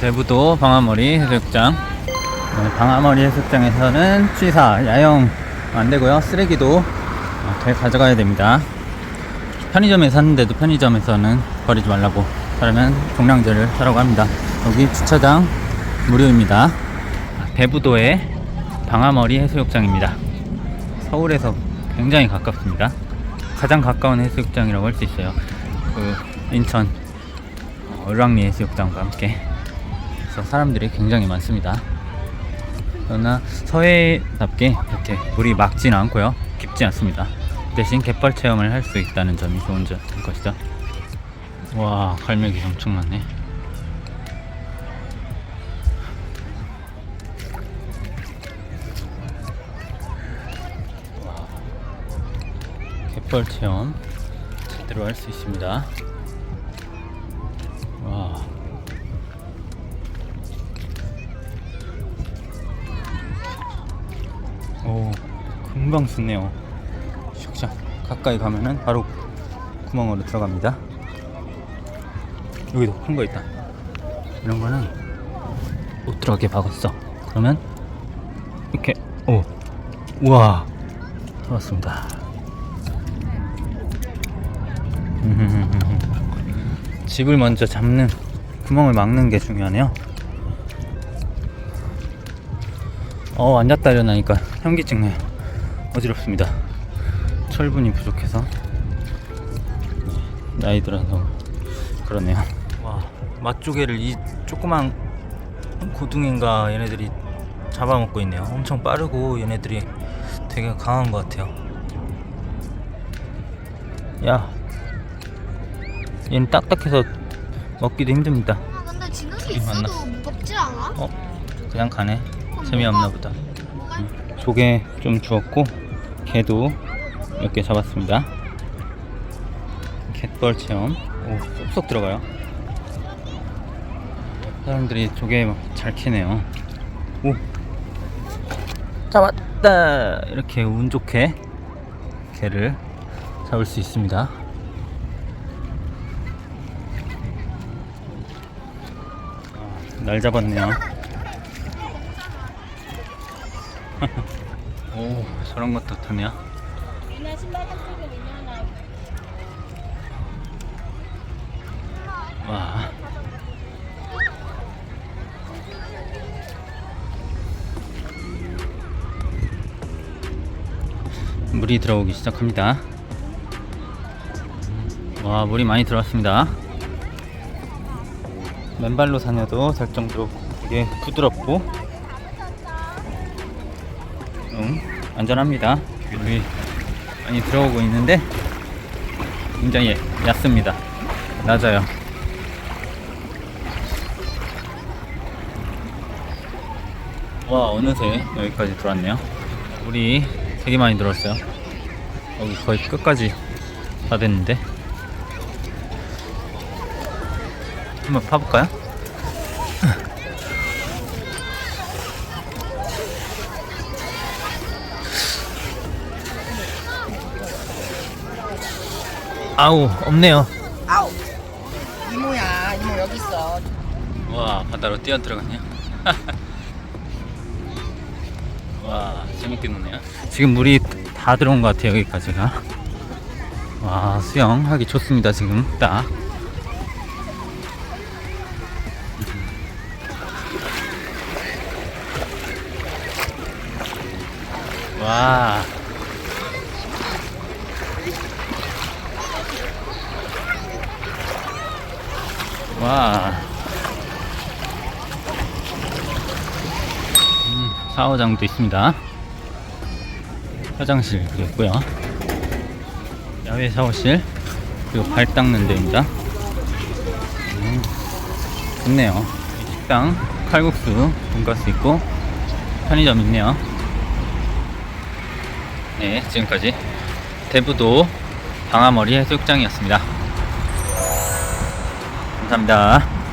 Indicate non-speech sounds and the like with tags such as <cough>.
대부도 방아머리 해수욕장. 네, 방아머리 해수욕장에서는 취사, 야영 안 되고요. 쓰레기도 어, 잘 가져가야 됩니다. 편의점에 샀는데도 편의점에서는 버리지 말라고 그러면 종량제를 사라고 합니다. 여기 주차장 무료입니다. 대부도의 방아머리 해수욕장입니다. 서울에서 굉장히 가깝습니다. 가장 가까운 해수욕장이라고 할 수 있어요. 그 인천 어, 을왕리 해수욕장과 함께 그래서 사람들이 굉장히 많습니다. 그러나 서해답게 이렇게 물이 맑지는 않고요. 깊지 않습니다. 대신 갯벌 체험을 할 수 있다는 점이 좋은 점 것이죠. 와, 갈매기 엄청 많네. 와, 갯벌 체험 제대로 할 수 있습니다. 와. 오, 금방 씻네요. 슉샥. 가까이 가면은 바로 구멍으로 들어갑니다. 여기도 큰 거 있다. 이런 거는 못 들어가게 박았어. 그러면 이렇게 오, 우와, 들어왔습니다. 집을 먼저 잡는 구멍을 막는 게 중요하네요. 어 앉았다 일어나니까 현기증 나요. 어지럽습니다. 철분이 부족해서 네, 나이 들어서 그러네요. 와 맛조개를 이 조그만 고등인가 얘네들이 잡아먹고 있네요. 엄청 빠르고 얘네들이 되게 강한 것 같아요. 야, 얘는 딱딱해서 먹기도 힘듭니다. 아 근데 지금 있어도. 무겁지 않아? 어, 그냥 가네. 재미없나 보다. 조개 좀 주었고 개도 몇 개 잡았습니다. 갯벌 체험. 오, 쏙쏙 들어가요. 사람들이 조개 막잘 캐네요. 오, 잡았다. 이렇게 운 좋게 개를 잡을 수 있습니다. 아, 날 잡았네요. 오 저런 것도 타네요 와. 물이 들어오기 시작합니다. 와 물이 많이 들어왔습니다. 맨발로 다녀도 될 정도로 되게 부드럽고 응, 안전합니다. 물이 많이 들어오고 있는데 굉장히 얕습니다. 낮아요. 와 어느새 여기까지 들어왔네요. 물이 되게 많이 들어왔어요. 여기 거의 끝까지 다 됐는데 한번 파볼까요? 아우 없네요. 아우 이모야 이모 여기 있어 와 바다로 뛰어 들어갔냐? <laughs> 와 재밌게 노네요. 지금 물이 다 들어온 것 같아요 여기까지가. 와 수영하기 좋습니다 지금 딱. 와. 와. 음, 샤워장도 있습니다. 화장실 그리고 있고요. 야외 샤워실 그리고 발 닦는 데입니다. 음, 좋네요. 식당, 칼국수, 돈가스 있고 편의점 있네요. 네, 지금까지 대부도 방아머리 해수욕장이었습니다. 감사합니다.